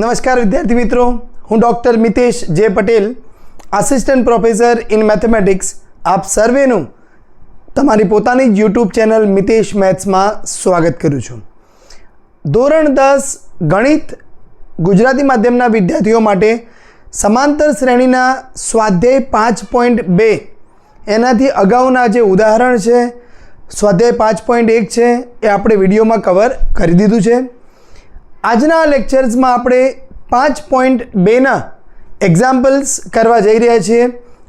નમસ્કાર વિદ્યાર્થી મિત્રો. હું doctor Mitesh J Patel assistant professor in mathematics આપ સર્વેનું તમારી પોતાની જ યુટ્યુબ ચેનલ મિતેશ મેથ્સમાં સ્વાગત કરું છું. ધોરણ દસ, ગણિત, ગુજરાતી માધ્યમના વિદ્યાર્થીઓ માટે સમાંતર શ્રેણીના સ્વાધ્યાય પાંચ પોઈન્ટ બે એનાથી અગાઉના જે ઉદાહરણ છે, સ્વાધ્યાય પાંચ પોઈન્ટ એક છે, એ આપણે વિડીયોમાં કવર કરી દીધું છે. આજના લેક્ચર્સમાં આપણે પાંચ પોઈન્ટ બેના એક્ઝામ્પલ્સ કરવા જઈ રહ્યા છીએ.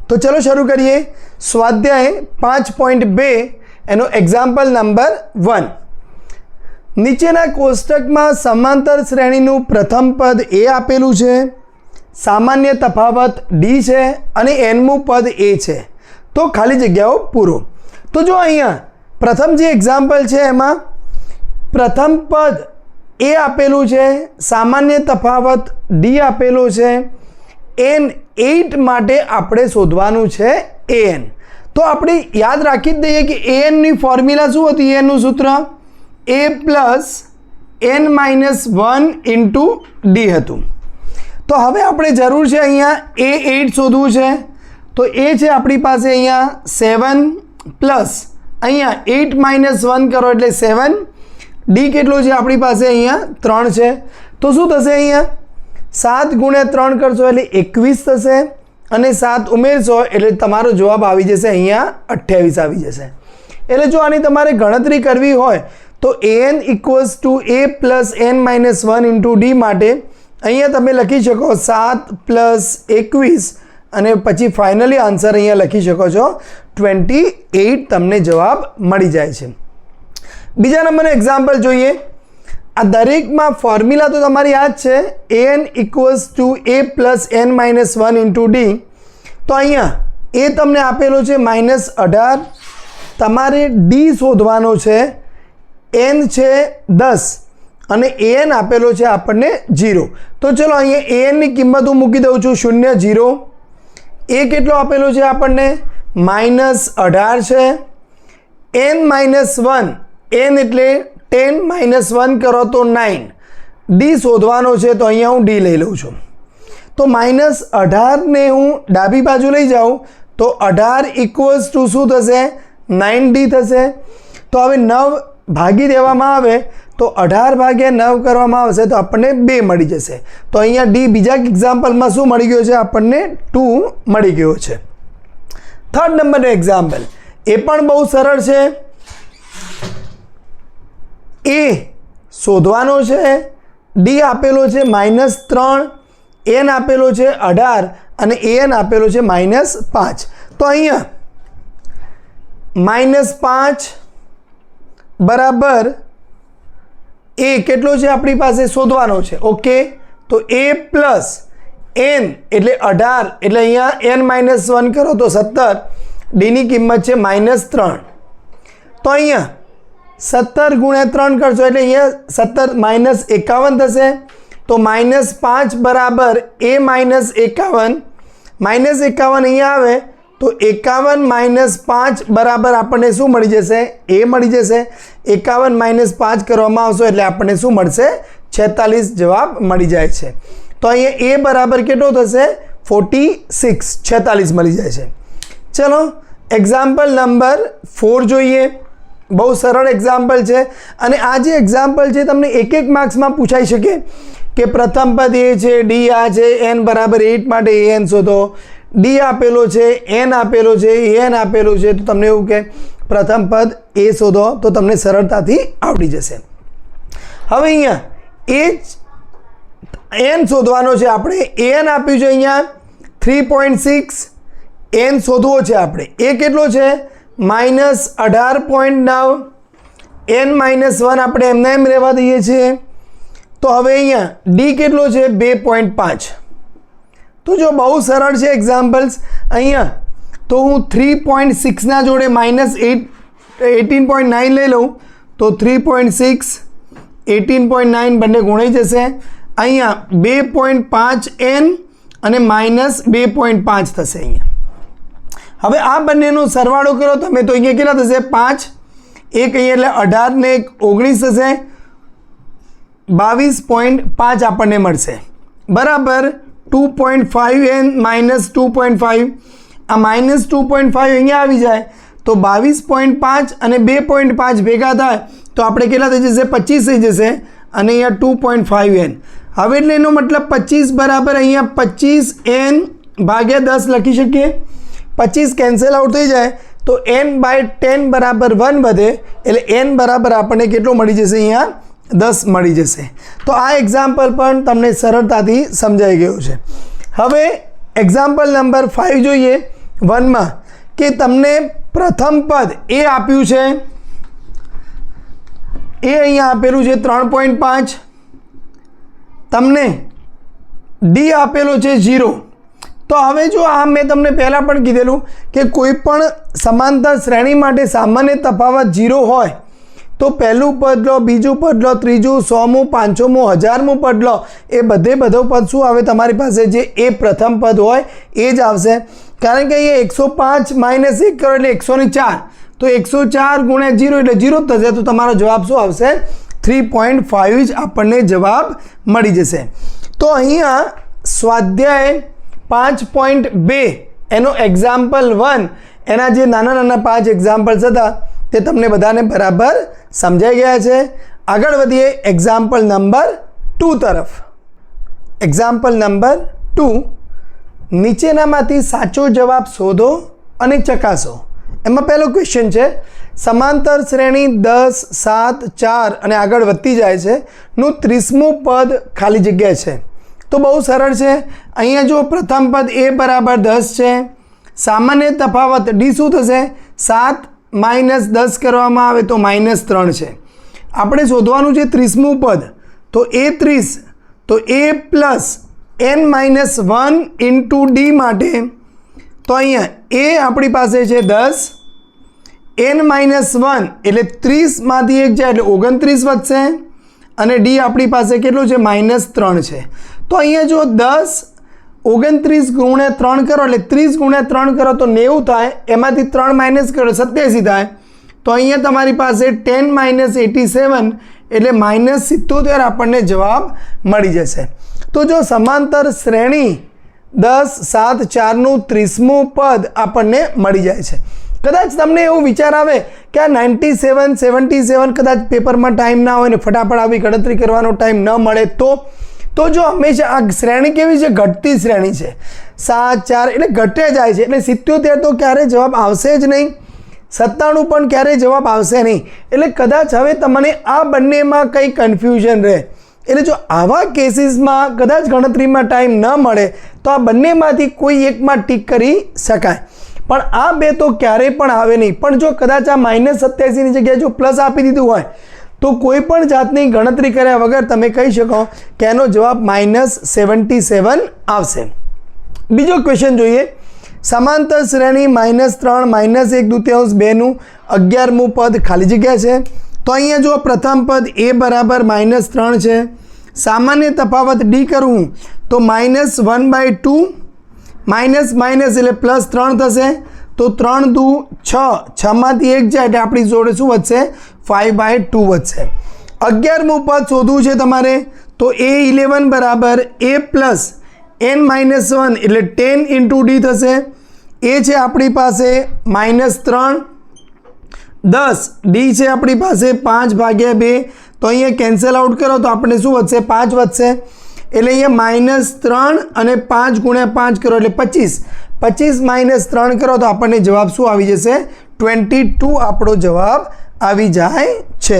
તો ચલો શરૂ કરીએ. સ્વાધ્યાય પાંચ પોઈન્ટ બે, એનો એક્ઝામ્પલ નંબર વન નીચેના કોષ્ટકમાં સમાંતર શ્રેણીનું પ્રથમ પદ એ આપેલું છે. સામાન્ય તફાવત ડી છે અને એનમું પદ એ છે. તો ખાલી જગ્યાઓ પૂરો. તો જો અહીંયા પ્રથમ જે એક્ઝામ્પલ છે એમાં પ્રથમ પદ એ આપેલું છે, સામાન્ય તફાવત ડી આપેલો છે એન એઇટ માટે આપણે શોધવાનું છે એન તો આપણે યાદ રાખી જ દઈએ કે એએનની ફોર્મ્યુલા શું હતી? એનું સૂત્ર? A plus N minus one into D હતું. તો હવે આપણે જરૂર છે અહીંયા એ એઇટ શોધવું છે. તો એ છે આપણી પાસે અહીંયા સેવન પ્લસ અહીંયા એઇટ માઇનસ વન કરો એટલે સેવન ડી કેટલો છે? આપણી પાસે અહીંયા ત્રણ છે. તો શું થશે અહીંયા? સાત ગુણ્યા ત્રણ કરશો એટલે એકવીસ થશે અને સાત ઉમેરશો એટલે તમારો જવાબ આવી જશે અહીંયા અઠ્યાવીસ આવી જશે. એટલે જો આની તમારે ગણતરી કરવી હોય, તો N equals to A plus N minus one into D માટે અહીંયા તમે લખી શકો સાત પ્લસ એકવીસ અને પછી ફાઇનલી આન્સર અહીંયા લખી શકો છો. ટ્વેન્ટી એઇટ તમને જવાબ મળી જાય છે. બીજા નંબરનું એક્ઝામ્પલ જોઈએ. આ દરેકમાં ફોર્મ્યુલા તો તમારી યાદ છે. N equals to A plus N minus one into D તો અહીંયા એ તમને આપેલો છે માઇનસ અઢાર. તમારે ડી શોધવાનો છે. એન છે દસ. અને એન આપેલો છે આપણને જીરો તો ચલો અહીંયા એનની કિંમત હું મૂકી દઉં છું શૂન્ય જીરો એ કેટલો આપેલો છે આપણને? માઇનસ અઢાર છે. એન માઇનસ વન એન એટલે ટેન માઇનસ વન કરો તો નાઇન. ડી શોધવાનો છે તો અહીંયા હું ડી લઈ લઉં છું. તો માઇનસ અઢારને હું ડાબી બાજુ લઈ જાઉં, તો અઢાર ઇક્વલ્સ ટુ શું થશે? નાઇન ડી થશે. તો હવે નવ ભાગી દેવામાં આવે, તો અઢાર ભાગ્યા નવ કરવામાં આવશે તો આપણને બે મળી જશે. તો અહીંયા ડી બીજા એક્ઝામ્પલમાં શું મળી ગયો છે? આપણને ટુ મળી ગયો છે. થર્ડ નંબરનું એક્ઝામ્પલ એ પણ બહુ સરળ છે. એ શોધવાનો છે, ડી આપેલો છે માઇનસ ત્રણ, એન આપેલો છે અઢાર અને એન આપેલો છે માઇનસ પાંચ. તો અહીંયા માઇનસ પાંચ બરાબર એ કેટલો છે આપણી પાસે શોધવાનો છે? ઓકે, તો એ પ્લસ એન એટલે અઢાર એટલે અહીંયા એન માઇનસ વન કરો તો સત્તર, ડીની કિંમત છે માઇનસ ત્રણ. તો અહીંયા સત્તર ગુણ્યા ત્રણ કરશો એટલે અહીંયા સત્તર માઇનસ એકાવન થશે. તો માઇનસ પાંચ બરાબર એ માઇનસ એકાવન. માઇનસ એકાવન અહીંયા આવે તો એકાવન માઇનસ પાંચ બરાબર આપણને શું મળી જશે? એ મળી જશે. એકાવન માઇનસ પાંચ કરવામાં આવશો એટલે આપણને શું મળશે? છેતાલીસ જવાબ મળી જાય છે. તો અહીંયા એ બરાબર કેટલો થશે? Forty six. છેતાલીસ મળી જાય છે. ચલો એક્ઝામ્પલ નંબર ફોર જોઈએ. બહુ સરળ એક્ઝામ્પલ છે. અને આ જે એક્ઝામ્પલ છે, તમને એક એક માર્ક્સમાં પૂછાઈ શકે કે પ્રથમ પદ એ છે ડી આ છે એન બરાબર એટ માટે એ એન શોધો. ડી આપેલો છે એન આપેલો છે એન આપેલો છે, તો તમને એવું કે પ્રથમ પદ એ શોધો, તો તમને સરળતાથી આવડી જશે. હવે અહીંયા એ જ એન શોધવાનો છે આપણે. એન આપ્યું છે અહીંયા. થ્રી પોઈન્ટ સિક્સ એન શોધવો છે આપણે. એ કેટલો છે? માઇનસ અઢાર પોઈન્ટ નવ. એન માઇનસ વન આપણે એમને એમ રહેવા દઈએ છીએ. તો હવે અહીંયા ડી કેટલો છે? બે પોઈન્ટ પાંચ. તો જો બહુ સરળ છે એક્ઝામ્પલ્સ અહીંયા તો હું થ્રી પોઈન્ટ સિક્સના જોડે minus eight eighteen point nine લઈ લઉં. તો three point six eighteen point nine બંને ગુણાઈ જશે. અહીંયા બે પોઈન્ટ પાંચ એન અને માઇનસ બે પોઈન્ટ પાંચ થશે અહીંયા. હવે આ બંનેનો સરવાળો કરો, તમે તો અહીંયા કેટલા થશે? પાંચ. એક અહીંયા એટલે અઢાર ને એક ઓગણીસ થશે. બાવીસ પોઈન્ટ પાંચ આપણને મળશે. બરાબર. Two point five N minus two point five આ માઇનસ ટુ પોઈન્ટ ફાઇવ અહીંયા આવી જાય. તો બાવીસ પોઈન્ટ પાંચ અને બે પોઈન્ટ પાંચ ભેગા થાય, તો આપણે કેટલા થઈ જશે? પચીસ થઈ જશે. અને અહીંયા ટુ પોઈન્ટ ફાઇવ એન. હવે એટલે એનો મતલબ પચીસ બરાબર અહીંયા પચીસ એન ભાગ્યા દસ લખી શકીએ. પચીસ કેન્સલ આઉટ થઈ જાય, તો એન બાય ટેન બરાબર વન વધે, એટલે એન બરાબર આપણને કેટલો મળી જશે અહીંયા? દસ મળી જશે. તો આ એક્ઝામ્પલ પણ તમને સરળતાથી સમજાઈ ગયું છે. હવે એક્ઝામ્પલ નંબર ફાઇવ જોઈએ વનમાં કે તમને પ્રથમ પદ એ આપ્યું છે. એ અહીંયા આપેલું છે ત્રણ પોઈન્ટ પાંચ. તમને ડી આપેલો છે ઝીરો તો હવે જો આ મેં તમને પહેલાં પણ કીધેલું કે કોઈ પણ સમાંતર શ્રેણી માટે સામાન્ય તફાવત ઝીરો હોય, તો પહેલું પદ લો બીજું પદ લો ત્રીજું, સોમું, પાંચમું, હજારમું પદ લો એ બધે બધો પદ શું આવે? તમારી પાસે જે એ પ્રથમ પદ હોય, એ જ આવશે. કારણ કે અહીંયા એકસો પાંચ માઇનસ એક કરો એટલે એકસો ને ચાર. તો એકસો ચાર ગુણ્યા જીરો એટલે જીરો થશે, તો તમારો જવાબ શું આવશે? થ્રી પોઈન્ટ ફાઇવ જ આપણને જવાબ મળી જશે. તો અહીંયા સ્વાધ્યાય પાંચ પોઈન્ટ બે. એનો એક્ઝામ્પલ વન એના જે નાના નાના પાંચ એક્ઝામ્પલ્સ હતા, તે તમને બધાને બરાબર સમજાઈ ગયા છે. આગળ વધીએ એક્ઝામ્પલ નંબર ટુ તરફ. એક્ઝામ્પલ નંબર ટુ નીચેનામાંથી સાચો જવાબ શોધો અને ચકાસો. એમાં પહેલો ક્વેશ્ચન છે, સમાંતર શ્રેણી દસ, સાત, ચાર, અને આગળ વધતી જાય છે. નું ત્રીસમું પદ ખાલી જગ્યા છે. તો બહુ સરળ છે. અહીંયા જો પ્રથમ પદ એ બરાબર દસ છે. સામાન્ય તફાવત ડી શું થશે? સાત માઇનસ દસ કરવામાં આવે તો માઇનસ ત્રણ છે. આપણે શોધવાનું છે ત્રીસમું પદ. તો એ ત્રીસ, તો A plus N minus one into D માટે, તો અહીંયા એ આપણી પાસે છે દસ, એન માઇનસ વન એટલે ત્રીસમાંથી એક જાય એટલે ઓગણત્રીસ વધશે અને ડી આપણી પાસે કેટલું છે? માઇનસ ત્રણ છે. તો અહીંયા જો દસ, ઓગણત્રીસ ગુણ્યા ત્રણ કરો, એટલે ત્રીસ ગુણ્યા ત્રણ કરો તો નેવું થાય, એમાંથી ત્રણ માઇનસ કરો સત્યાસી થાય. તો અહીંયા તમારી પાસે ટેન માઇનસ એટી સેવન, એટલે માઇનસ સિત્તોતેર આપણને જવાબ મળી જશે. તો જો સમાંતર શ્રેણી દસ, સાત, ચારનું ત્રીસમું પદ આપણને મળી જાય છે. કદાચ તમને એવો વિચાર આવે કે આ નાઇન્ટી સેવન સેવન્ટી સેવન કદાચ પેપરમાં ટાઈમ ના હોય ને ફટાફટ આવી ગણતરી કરવાનો ટાઈમ ન મળે તો તો જો હંમેશા આ શ્રેણી કેવી છે? ઘટતી શ્રેણી છે. સાત, ચાર, એટલે ઘટે જાય છે. એટલે સિત્યોતેર તો ક્યારેય જવાબ આવશે જ નહીં. સત્તાણું પણ ક્યારેય જવાબ આવશે નહીં. એટલે કદાચ હવે તમને આ બંનેમાં કંઈ કન્ફ્યુઝન રહે. એટલે જો આવા કેસીસમાં કદાચ ગણતરીમાં ટાઈમ ન મળે, તો આ બંનેમાંથી કોઈ એકમાં ટીક કરી શકાય. પણ આ બે તો ક્યારેય પણ આવે નહીં. પણ જો કદાચ આ માઇનસ સત્યાસીની જગ્યાએ જો પ્લસ આપી દીધું હોય તો કોઈ પણ જાતની ગણતરી કર્યા વગર તમે કહી શકો કે એનો જવાબ માઇનસ સેવન્ટી સેવન આવશે. બીજો ક્વેશ્ચન જોઈએ. સમાંતર શ્રેણી માઇનસ ત્રણ માઇનસ એક દુત્યાંશ બેનું અગિયારમું પદ ખાલી જગ્યા છે. તો અહીંયા જો પ્રથમ પદ એ બરાબર માઇનસ ત્રણ છે. સામાન્ય તફાવત ડી કરવું તો minus one by two minus minus એટલે પ્લસ ત્રણ થશે. તો ત્રણ દુ છ, છમાંથી એક જાય એટલે આપણી જોડે શું વધશે? ફાઇવ બાય ટુ વધશે. અગિયારમું પદ શોધવું છે તમારે? તો એ ઇલેવન બરાબર A plus N minus one એટલે ટેન ઇન્ટુ ડી થશે. એ છે આપણી પાસે માઇનસ ત્રણ. દસ ડી છે આપણી પાસે પાંચ ભાગ્યા બે. તો અહીંયા કેન્સલ આઉટ કરો તો આપણે શું વધશે? પાંચ વધશે. એટલે અહીંયા માઇનસ ત્રણ અને પાંચ ગુણ્યા પાંચ કરો એટલે પચીસ. પચીસ માઇનસ ત્રણ કરો તો આપણને જવાબ શું આવી જશે? ટ્વેન્ટી ટુ આપણો જવાબ આવી જાય છે.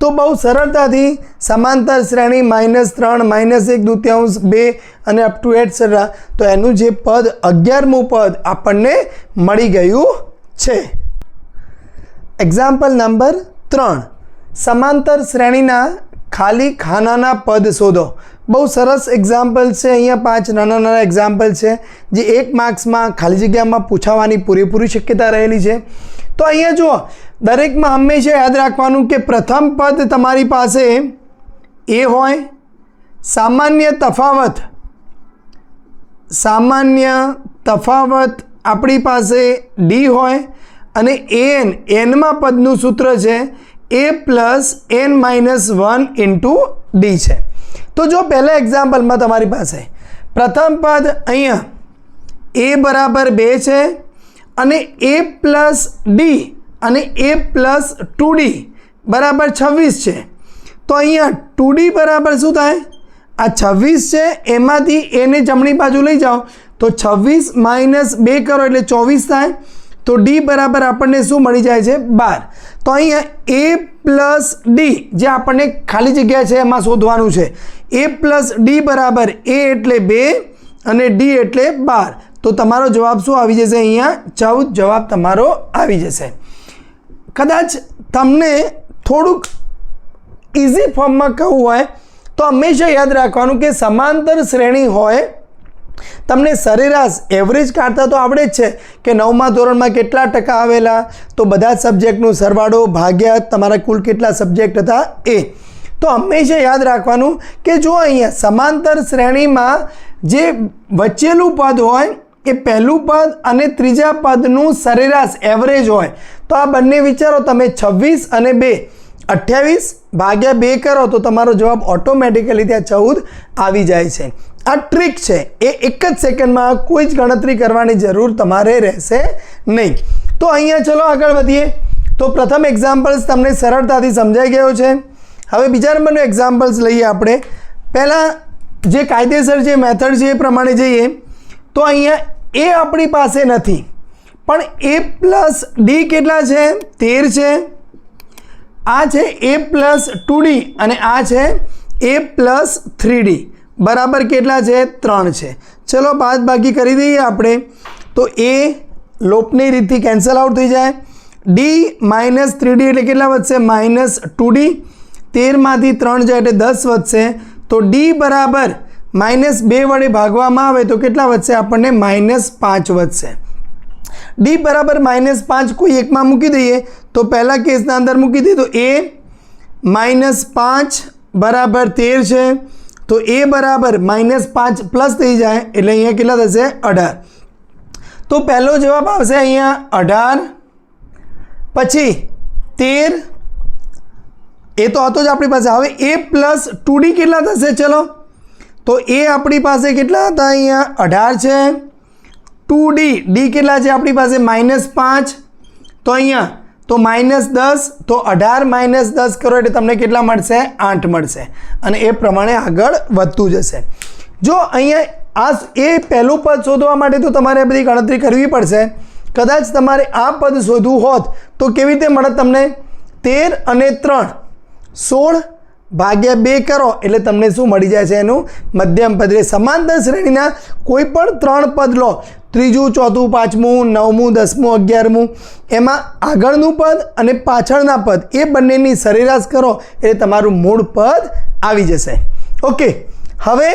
તો બહુ સરળતાથી સમાંતર શ્રેણી માઇનસ ત્રણ, માઇનસ એક દુત્યાંશ, બે અને અપ ટુ એટસેટ્રા તો એનું જે પદ, અગિયારમું પદ આપણને મળી ગયું છે. એક્ઝામ્પલ નંબર ત્રણ. સમાંતર શ્રેણીના ખાલી ખાનાના પદ શોધો. બહુ સરસ એક્ઝામ્પલ છે, અહીંયા પાંચ નાના નાના એક્ઝામ્પલ છે, જે એક માર્ક્સમાં ખાલી જગ્યામાં પૂછાવાની પૂરેપૂરી શક્યતા રહેલી છે. તો અહીંયા જુઓ, દરેકમાં હંમેશા યાદ રાખવાનું કે પ્રથમ પદ તમારી પાસે એ હોય, સામાન્ય તફાવત સામાન્ય તફાવત આપણી પાસે ડી હોય, અને એન, એનમાં પદનું સૂત્ર છે A plus N minus one into D છે. તો જો પહેલા એક્ઝામ્પલમાં તમારી પાસે પ્રથમ પદ અહીંયા એ બરાબર બે છે અને એ પ્લસ ડી અને એ પ્લસ ટુ ડી બરાબર છવ્વીસ છે. તો અહીંયા ટુ ડી બરાબર શું થાય? આ છવ્વીસ છે, એમાંથી એને જમણી બાજુ લઈ જાઓ. તો છવ્વીસ માઇનસ બે કરો એટલે ચોવીસ થાય. તો ડી બરાબર આપણને શું મળી જાય છે? બાર. તો અહીંયા એ પ્લસ ડી જે આપણને ખાલી જગ્યા છે, એમાં શોધવાનું છે. એ પ્લસ ડી બરાબર એ એટલે બે અને ડી એટલે બાર. તો તમારો જવાબ શું આવી જશે અહીંયા? ચૌદ. જવાબ તમારો આવી જશે. કદાચ તમને થોડુંક ઇઝી ફોર્મમાં કહું હોય, તો હંમેશા યાદ રાખવાનું કે સમાંતર શ્રેણી હોય તમને સરેરાશ એવરેજ કાઢતા તો આવડે જ છે કે નવમા ધોરણમાં કેટલા ટકા આવેલા? તો બધા સબ્જેક્ટનું સરવાળો ભાગ્યા તમારા કુલ કેટલા સબ્જેક્ટ હતા? એ તો હંમેશા યાદ રાખવાનું કે જો અહીંયા સમાંતર શ્રેણીમાં જે વચ્ચેલું પદ હોય, એ પહેલું પદ અને ત્રીજા પદનું સરેરાશ એવરેજ હોય, તો આ બંને વિચારો તમે છવ્વીસ અને બે, અઠ્યાવીસ ભાગ્યા બે કરો તો તમારો જવાબ ઓટોમેટિકલી ત્યાં ચૌદ આવી જાય છે. આ ટ્રીક છે. એ એક જ સેકન્ડમાં કોઈ જ ગણતરી કરવાની જરૂર તમારે રહેશે નહીં. તો અહીંયા ચલો આગળ વધીએ. તો પ્રથમ એક્ઝામ્પલ્સ તમને સરળતાથી સમજાઈ ગયો છે. હવે બીજા નંબરનું એક્ઝામ્પલ્સ લઈએ આપણે. પહેલાં જે કાયદેસર જે મેથડ છે એ પ્રમાણે જઈએ. તો અહીંયા એ આપણી પાસે નથી. પણ એ પ્લસ ડી કેટલા છે? તેર છે. આ છે એ પ્લસ ટુ ડી અને આ છે એ પ્લસ થ્રી ડી બરાબર કેટલા છે? ત્રણ છે. ચલો બાદ બાકી કરી દઈએ આપણે. તો એ લોપની રીતથી કેન્સલ આઉટ થઈ જાય. ડી માઇનસ થ્રી ડી એટલે કેટલા વધશે? માઇનસ ટુ ડી તેરમાંથી ત્રણ જાય એટલે દસ વધશે. તો ડી બરાબર માઇનસ બે વડે ભાગવામાં આવે તો કેટલા વધશે? આપણને માઇનસ પાંચ વધશે. ડી બરાબર માઇનસ પાંચ કોઈ એકમાં મૂકી દઈએ તો પહેલાં કેસના અંદર મૂકી દઈએ તો એ માઇનસ પાંચ બરાબર તેર છે. તો એ બરાબર માઇનસ પાંચ પ્લસ થઈ જાય એટલે અહીંયા કેટલા થશે અઢાર તો પહેલો જવાબ આવશે અહીંયા અઢાર પછી તેર એ તો હતો જ આપણી પાસે હવે એ પ્લસ ટુ ડી કેટલા થશે ચલો તો એ આપણી પાસે કેટલા હતા અહીંયા અઢાર છે ટુ ડી ડી કેટલા છે આપણી પાસે માઇનસ પાંચ તો અહીંયા તો માઇનસ દસ, તો અઢાર માઇનસ દસ કરો એટલે તમને કેટલા મળશે? આઠ મળશે. અને એ પ્રમાણે આગળ વધતું જશે. જો અહીંયા આ એ પહેલું પદ શોધવા માટે તો તમારે બધી ગણતરી કરવી પડશે. કદાચ તમારે આ પદ શોધવું હોત તો કેવી રીતે મળત તમને? તેર અને ત્રણ. સોળ ભાગ્યા બે કરો એટલે તમને શું મળી જાય છે એનું? મધ્યમ પદ એટલે સમાંતર શ્રેણીના કોઈ પણ ત્રણ પદ લો. ત્રીજું, ચોથું, પાંચમું, નવમું, દસમું, અગિયારમું. એમાં આગળનું પદ અને પાછળના પદ એ બંનેની સરેરાશ કરો એટલે તમારું મૂળ પદ આવી જશે. ઓકે, હવે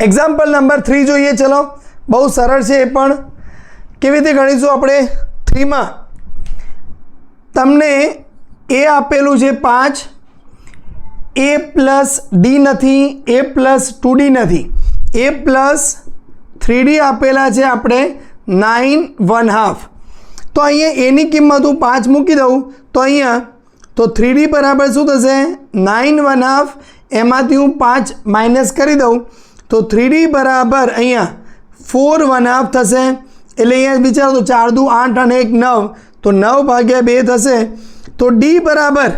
એક્ઝામ્પલ નંબર થ્રી જોઈએ. ચલો, બહુ સરળ છે એ પણ. કેવી રીતે ગણીશું આપણે? થ્રીમાં તમને એ આપેલું છે પાંચ એ પ્લસ ડી નથી એ પ્લસ ટુ ડી નથી. એ પ્લસ થ્રી ડી આપેલા છે આપણે નાઇન વન હાફ તો અહીંયા એની કિંમત હું પાંચ મૂકી દઉં, તો અહીંયા, તો થ્રી ડી બરાબર શું થશે? નાઇન વન હાફ એમાંથી હું પાંચ માઇનસ કરી દઉં, તો થ્રી ડી બરાબર અહીંયા ફોર વન હાફ થશે. એટલે અહીંયા વિચારો તો ચાર દુ આઠ અને એક નવ, તો નવ ભાગ્યા બે થશે. તો ડી બરાબર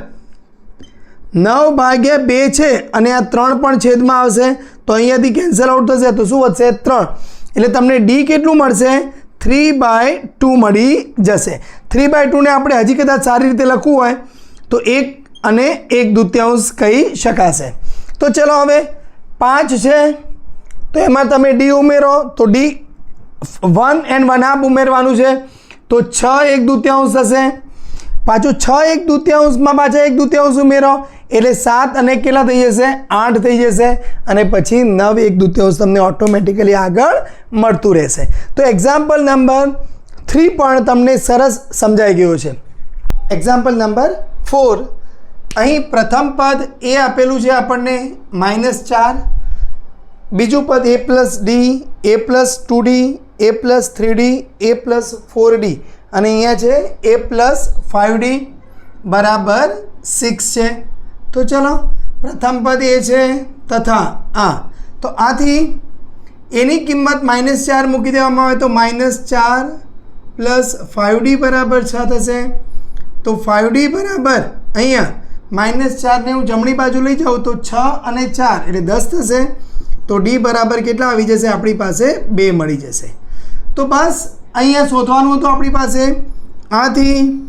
નવ ભાગ્યા બે છે અને આ ત્રણ પણ છેદમાં આવશે. તો અહીંયાથી કેન્સલ આઉટ થશે. તો શું વધશે? ત્રણ. એટલે તમને ડી કેટલું મળશે? થ્રી બાય ટુ મળી જશે. થ્રી બાય ટુને આપણે હજી કદાચ સારી રીતે લખવું હોય, તો એક અને એક દૂત્યાંશ કહી શકાશે. તો ચલો હવે પાંચ છે. તો એમાં તમે ડી ઉમેરો. તો D one and one half ઉમેરવાનું છે. તો છ એક દૂત્યાંશ થશે પાછું છ એક દૂત્યાંશમાં પાછા એક દૂત્યાંશ ઉમેરો. એટલે સાત અને કેટલા થઈ જશે? આઠ થઈ જશે અને પછી નવ એક દૂત્યાંશ તમને ઓટોમેટિકલી આગળ મળતું રહેશે. તો એક્ઝામ્પલ નંબર થ્રી પણ તમને સરસ સમજાઈ ગયો છે. એક્ઝામ્પલ નંબર ફોર અહીં પ્રથમ પદ એ આપેલું છે આપણને માઇનસ ચાર. બીજું પદ A plus D A plus two D A plus three D A plus four D અને અહીંયા છે એ પ્લસ ફાઇવ ડી બરાબર સિક્સ છે. તો ચલો, પ્રથમ પદ એ છે તથા, આ. તો આથી એની કિંમત માઇનસ ચાર મૂકી દેવામાં આવે તો માઇનસ ચાર પ્લસ ફાઇવ ડી બરાબર છ થશે. તો ફાઇવ ડી બરાબર અહીંયા માઇનસ ચારને હું જમણી બાજુ લઈ જાઉં તો છ અને ચાર એટલે દસ થશે. તો ડી બરાબર કેટલા આવી જશે? આપણી પાસે બે મળી જશે. તો બસ અહીંયા શોધવાનું હતું આપણી પાસે. આથી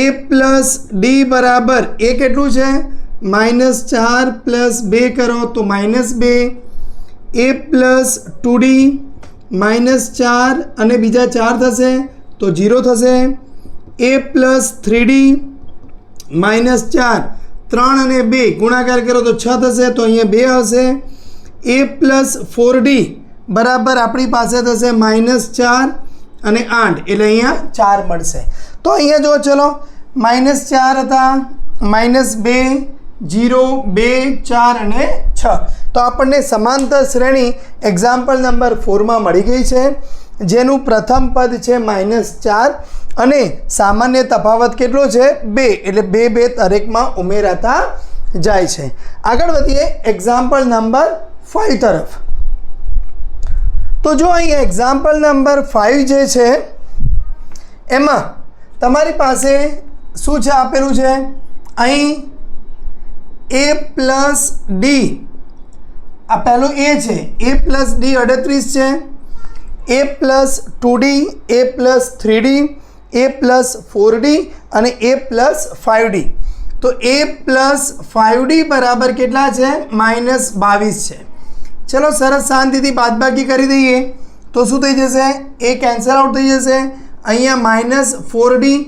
એ પ્લસ ડી બરાબર એ કેટલું છે? માઇનસ ચાર પ્લસ બે કરો તો માઇનસ બે. A plus two D minus ચાર અને બીજા ચાર થશે તો જીરો થશે. A plus three D minus ચાર. ત્રણ અને બે ગુણાકાર કરો તો છ થશે તો અહીંયા બે હશે એ પ્લસ ફોર ડી બરાબર આપણી પાસે થશે માઇનસ ચાર. અને આઠ. એટલે અહીંયા ચાર મળશે. તો અહીંયા જો ચલો, માઇનસ ચાર હતા, માઇનસ બે, જીરો, બે, ચાર અને છ. તો આપણને સમાંતર શ્રેણી એક્ઝામ્પલ નંબર ફોરમાં મળી ગઈ છે, જેનું પ્રથમ પદ છે માઇનસ ચાર અને સામાન્ય તફાવત કેટલો છે? બે. એટલે બે બે દરેકમાં ઉમેરાતા જાય છે. આગળ વધીએ એક્ઝામ્પલ નંબર ફાઇવ તરફ. તો જો અહીંયા એક્ઝામ્પલ નંબર ફાઇવ જે છે, એમાં તમારી પાસે શું છે આપેલું છે? અહીં એ પ્લસ ડી આ પહેલું એ છે. એ પ્લસ ડી અડત્રીસ છે. A plus two D A plus three D A plus four D અને એ પ્લસ ફાઇવ ડી તો એ પ્લસ ફાઇવ ડી બરાબર કેટલા છે? માઇનસ બાવીસ છે. ચલો સરસ શાંતિથી બાદબાકી કરી દઈએ. તો શું થઈ જશે? એ કેન્સલ આઉટ થઈ જશે. અહીંયા માઇનસ ફોર ડી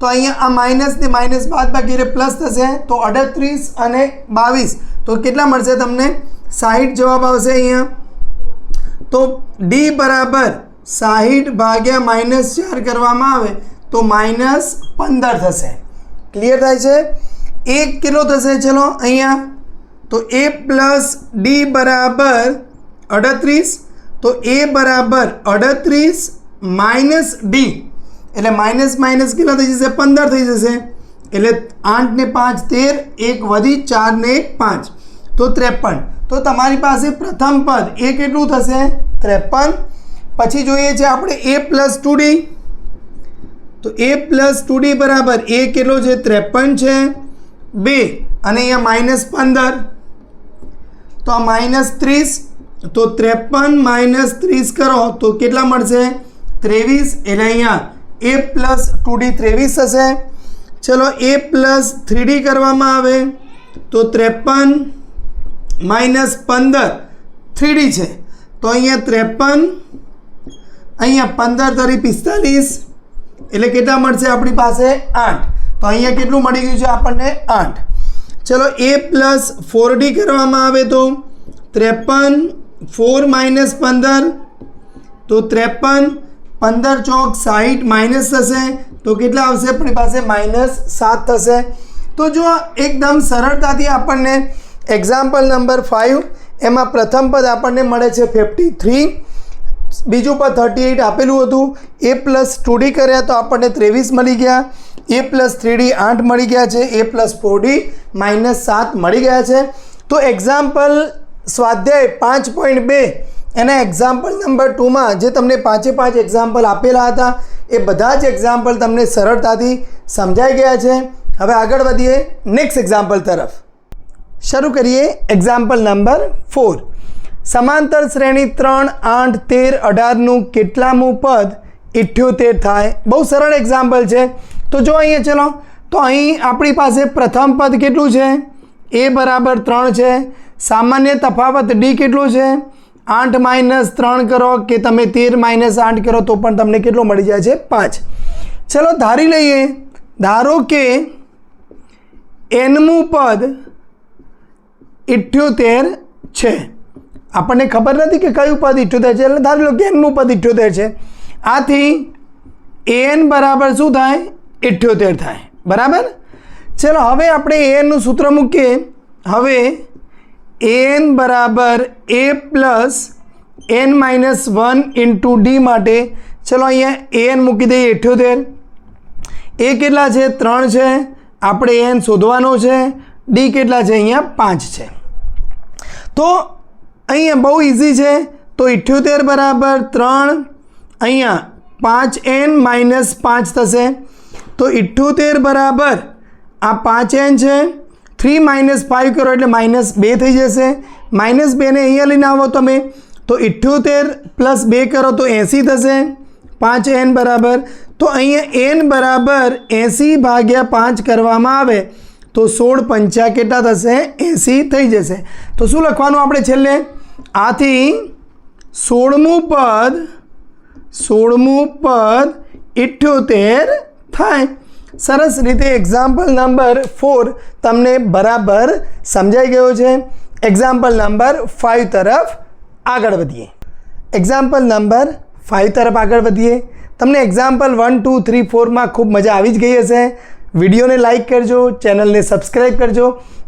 તો અહીંયા આ માઇનસ માઇનસ બાદબાકી એટલે પ્લસ થશે. તો અડત્રીસ અને બાવીસ. તો કેટલા મળશે તમને? સાહીઠ જવાબ આવશે અહીંયા. તો ડી બરાબર સાહીઠ ભાગ્યા માઇનસ ચાર કરવામાં આવે. તો માઇનસ પંદર થશે. ક્લિયર થાય છે? એક કિલો થશે? ચલો અહીંયા તો એ પ્લસ ડી બરાબર અડત્રીસ, તો એ બરાબર અડત્રીસ માઇનસ ડી. એટલે માઇનસ માઇનસ કેટલા થઈ જશે? પંદર થઈ જશે. એટલે આઠ ને પાંચ તેર, એક વધી ચાર ને પાંચ. તો ત્રેપન. તો તમારી પાસે પ્રથમ પદ એ કેટલું થશે? ત્રેપન. પછી જોઈએ છે આપણે એ પ્લસ ટુ ડી. તો એ પ્લસ ટુ ડી બરાબર એ કેટલો છે? ત્રેપન છે. બે. અને અહીંયા માઇનસ પંદર. તો આ માઇનસ ત્રીસ, તો ત્રેપન માઇનસ ત્રીસ કરો, તો કેટલા મળશે? ત્રેવીસ એટલે અહીંયા એ પ્લસ ટુ ડી ત્રેવીસ હશે. ચલો એ પ્લસ થ્રી કરવામાં આવે, તો ત્રેપન માઇનસ પંદર થ્રી છે. તો અહીંયા ત્રેપન, અહીંયા પંદર તરી પિસ્તાલીસ, એટલે કેટલા મળશે આપણી પાસે? આઠ. તો અહીંયા કેટલું મળી ગયું છે આપણને? આઠ. ચલો એ પ્લસ ફોર ડી કરવામાં આવે તો ત્રેપન ફોર માઇનસ પંદર. તો ત્રેપન, પંદર ચોક સાહીઠ માઇનસ થશે. તો કેટલા આવશે? આપણી પાસે માઇનસ સાત થશે. તો જો એકદમ સરળતાથી આપણને એક્ઝામ્પલ નંબર ફાઇવ એમાં પ્રથમ પદ આપણને મળે છે ફિફ્ટી થ્રી બીજું પદ થર્ટી એઇટ આપેલું હતું. એ પ્લસ ટુ ડી કર્યા તો આપણને ત્રેવીસ મળી ગયા. એ પ્લસ થ્રી ડી આઠ મળી ગયા છે, A plus four D minus સાત મળી ગયા છે. તો એક્ઝામ્પલ સ્વાધ્યાય પાંચ પોઈન્ટ બે, એના એક્ઝામ્પલ નંબર ટુમાં જે તમને પાંચે પાંચ એક્ઝામ્પલ આપેલા હતા, એ બધા જ એક્ઝામ્પલ તમને સરળતાથી સમજાઈ ગયા છે. હવે આગળ વધીએ નેક્સ્ટ એક્ઝામ્પલ તરફ. શરૂ કરીએ એક્ઝામ્પલ નંબર ફોર સમાંતર શ્રેણી ત્રણ, આઠ, તેર, અઢારનું કેટલામું પદ ઇઠ્યોતેર થાય. બહુ સરળ એક્ઝામ્પલ છે. તો જો અહીંયા ચલો, તો અહીં આપણી પાસે પ્રથમ પદ કેટલું છે? એ બરાબર ત્રણ છે. સામાન્ય તફાવત ડી કેટલું છે? આઠ માઇનસ ત્રણ કરો કે તમે તેર માઇનસ આઠ કરો તો પણ તમને કેટલો મળી જાય છે? પાંચ. ચલો ધારી લઈએ, ધારો કે એનમું પદ ઇઠ્યોતેર છે. આપણને ખબર નથી કે કયું પદ ઇઠ્યોતેર છે? એટલે ધારી લો કે એનનું પદ ઇઠ્યોતેર છે. આથી એન બરાબર શું થાય? ઇઠ્યોતેર થાય. બરાબર? ચલો, હવે આપણે એનનું સૂત્ર મૂકીએ. હવે એન બરાબર A plus N minus one into D માટે ચલો અહીંયા એન મૂકી દઈએ ઇઠ્યોતેર. એ કેટલા છે? ત્રણ છે. આપણે એન શોધવાનો છે. ડી કેટલા છે? અહીંયા પાંચ છે. તો અહીંયા બહુ ઇઝી છે. તો ઇઠ્યોતેર બરાબર ત્રણ. અહીંયા પાંચ એન માઇનસ પાંચ થશે. તો ઇઠ્ઠોતેર બરાબર. આ પાંચ એન છે. થ્રી માઇનસ ફાઇવ કરો એટલે માઇનસ બે થઈ જશે. માઇનસ બેને અહીંયા લઈને આવો તમે. તો ઇઠ્ઠોતેર પ્લસ બે કરો તો એંસી થશે. પાંચ એન બરાબર. તો અહીંયા એન બરાબર એંસી ભાગ્યા પાંચ કરવામાં આવે. તો સોળ પંચા કેટલા થશે? એંસી થઈ જશે. તો શું લખવાનું આપણે છેલ્લે? આથી સોળમું પદ સોળમું પદ ઇઠ્યોતેર થાય સરસ રીતે એક્ઝામ્પલ નંબર ફોર તમને બરાબર સમજાઈ ગયો છે. એક્ઝામ્પલ નંબર ફાઇવ તરફ આગળ વધીએ. એક્ઝામ્પલ નંબર ફાઇવ તરફ આગળ વધીએ. તમને એક્ઝામ્પલ વન ટુ થ્રી ફોરમાં ખૂબ મજા આવી જ ગઈ હશે. વિડીયોને લાઇક કરજો, ચેનલને સબસ્ક્રાઈબ કરજો.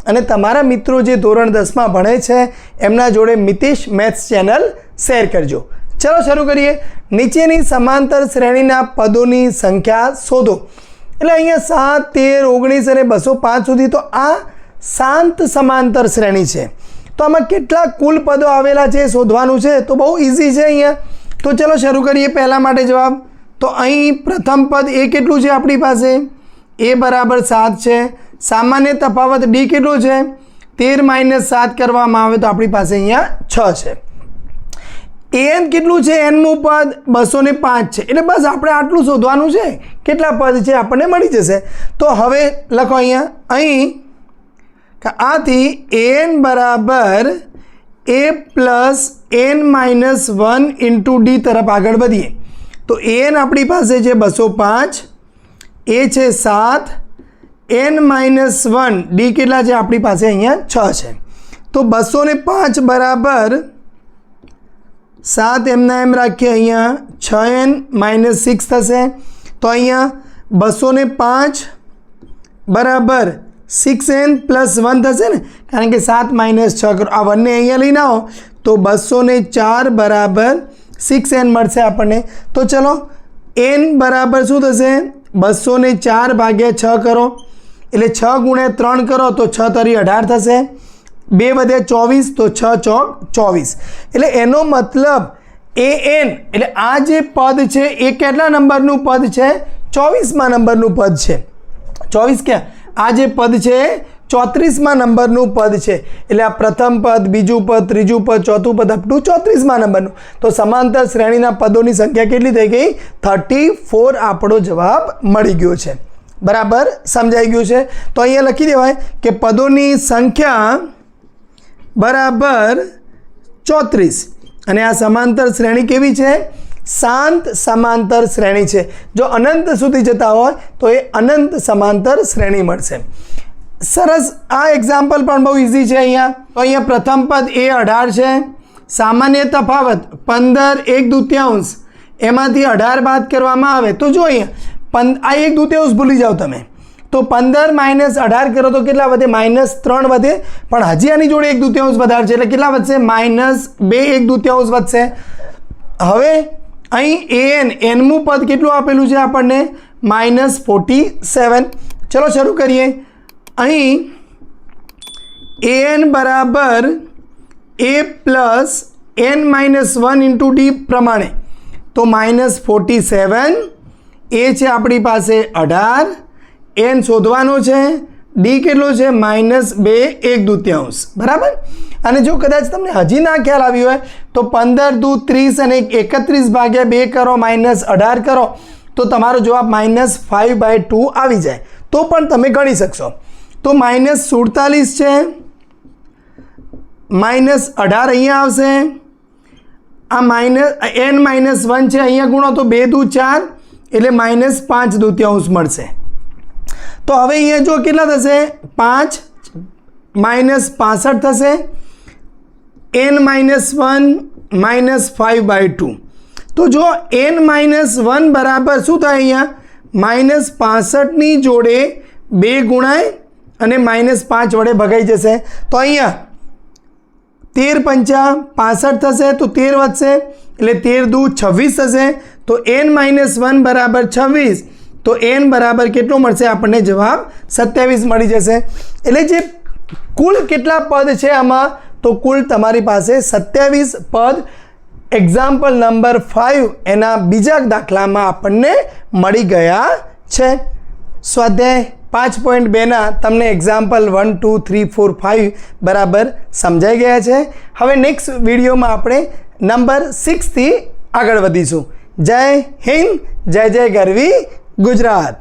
અને તમારા મિત્રો જે ધોરણ દસમાં ભણે છે, એમના જોડે મિતેશ મેથ્સ ચેનલ શેર કરજો. ચલો શરૂ કરીએ. નીચેની સમાંતર શ્રેણીના પદોની સંખ્યા શોધો. એટલે અહીંયા સાત, તેર, ઓગણીસ અને બસો પાંચ સુધી તો આ શાંત સમાંતર શ્રેણી છે. તો આમાં કેટલા કુલ પદો આવેલા છે શોધવાનું છે તો બહુ ઇઝી છે અહીંયા. તો ચલો શરૂ કરીએ પહેલા માટે જવાબ. તો અહીં પ્રથમ પદ એ કેટલું છે આપણી પાસે? એ બરાબર સાત છે. સામાન્ય તફાવત ડી કેટલો છે? તેર માઇનસ સાત કરવામાં આવે તો આપણી પાસે અહીંયા છ છે. એન કેટલું છે? એનનું પદ બસો ને પાંચ છે. એટલે બસ આપણે આટલું શોધવાનું છે. કેટલા પદ છે? આપણને મળી જશે. તો હવે લખો અહીંયા. અહીં આથી એન બરાબર A plus N minus one into D તરફ આગળ વધીએ. તો એન આપણી પાસે છે બસો પાંચ એ છે સાત એન માઇનસ વન ડી કેટલા છે? આપણી પાસે અહીંયા છ છે. તો બસો પાંચ બરાબર સાત એમના એમ રાખીએ અહીંયા છ એન માઇનસ સિક્સ થશે. તો અહીંયા બસો પાંચ બરાબર સિક્સ એન પ્લસ વન થશે ને? કારણ કે સાત માઇનસ છ કરો. આ વનને અહીંયા લઈને આવો. તો બસો ચાર બરાબર સિક્સ એન મળશે આપણને. તો ચલો, એન બરાબર શું થશે? બસો ચાર ભાગ્યા છ કરો. એટલે છ ગુણ્યા ત્રણ કરો તો છ તરી અઢાર થશે. બે વધે ચોવીસ તો છ ચોક ચોવીસ. એટલે એનો મતલબ એ એન એટલે આ જે પદ છે, એ કેટલા નંબરનું પદ છે? ચોવીસમાં નંબરનું પદ છે. ચોવીસ ક્યાં? આ જે પદ છે, ચોત્રીસમાં નંબરનું પદ છે. એટલે આ પ્રથમ પદ, બીજું પદ, ત્રીજું પદ, ચોથું પદ અપ ટુ ચોત્રીસમાં નંબરનું. તો સમાંતર શ્રેણીના પદોની સંખ્યા કેટલી થઈ ગઈ? થર્ટી ફોર આપણો જવાબ મળી ગયો છે. બરાબર? સમજાઈ ગયું છે? તો અહીંયા લખી દેવાય કે પદોની સંખ્યા બરાબર ચોત્રીસ. અને આ સમાંતર શ્રેણી કેવી છે? શાંત સમાંતર શ્રેણી છે. જો અનંત સુધી જતા હોય, તો એ અનંત સમાંતર શ્રેણી મળશે. સરસ. આ એક્ઝામ્પલ પણ બહુ ઇઝી છે અહીંયા. તો અહીંયા પ્રથમ પદ એ અઢાર છે. સામાન્ય તફાવત, પંદર એક દૂત્યાંશ. એમાંથી અઢાર બાદ કરવામાં આવે. તો જો અહીંયા, પંદ આ એક દૂત્યાંશ ભૂલી જાઓ તમે. તો પંદર માઇનસ અઢાર કરો તો કેટલા વધે? માઇનસ ત્રણ વધે. પણ હજી આની જોડે એક દુત્યાંશ વધારે છે, એટલે કેટલા વધશે? માઇનસ બે એક દુત્યાંશ વધશે. હવે અહીં એન એનમું પદ કેટલું આપેલું છે આપણને? માઇનસ ફોર્ટી સેવન ચલો શરૂ કરીએ. અહીં એન બરાબર A plus N minus one into D પ્રમાણે. તો માઇનસ ફોર્ટી સેવન એ છે આપણી પાસે અઢાર. એન શોધવાનો છે, ડી કેટલો છે, માઇનસ બે એક દૂત્યાંશ. બરાબર? અને જો કદાચ તમને હજી ના ખ્યાલ આવ્યો હોય, તો પંદર દુ ત્રીસ અને એકત્રીસ ભાગ્યા બે કરો, માઇનસ અઢાર કરો, તો તમારો જવાબ માઇનસ ફાઇવ બાય ટુ આવી જાય. તો પણ તમે ગણી શકશો. તો માઇનસ સુડતાલીસ છે, માઇનસ અઢાર અહીંયા આવશે. આ માઇનસ એન માઇનસ વન છે, અહીંયા ગુણો તો બે દુ ચાર, એટલે માઇનસ પાંચ દૂત્યાંશ મળશે. તો હવે અહીંયા જો કેટલા થશે? પાંચ માઇનસ પાસઠ થશે. N minus one minus five by two. તો જો એન માઇનસ વન બરાબર શું થાય અહીંયા? માઇનસ પાસઠની જોડે બે ગુણાય અને માઇનસ પાંચ વડે ભગાઈ જશે. તો અહીંયા તેર પંચા પાસઠ થશે તો તેર વધશે. એટલે તેર દુ છવ્વીસ થશે. તો એન માઇનસ વન બરાબર છવ્વીસ. તો એન બરાબર કેટલો મળશે? આપણને જવાબ સત્યાવીસ મળી જશે. એટલે જે કુલ કેટલા પદ છે આમાં? તો કુલ તમારી પાસે સત્યાવીસ પદ એક્ઝામ્પલ નંબર ફાઇવ એના બીજા દાખલામાં આપણને મળી ગયા છે. સ્વાધ્યાય પાંચ પોઈન્ટ બેના તમને example one two three four five બરાબર સમજાઈ ગયા છે. હવે નેક્સ્ટ વિડીયોમાં આપણે નંબર સિક્સથી આગળ વધીશું. જય હિન્દ, જય જય ગરવી ગુજરાત.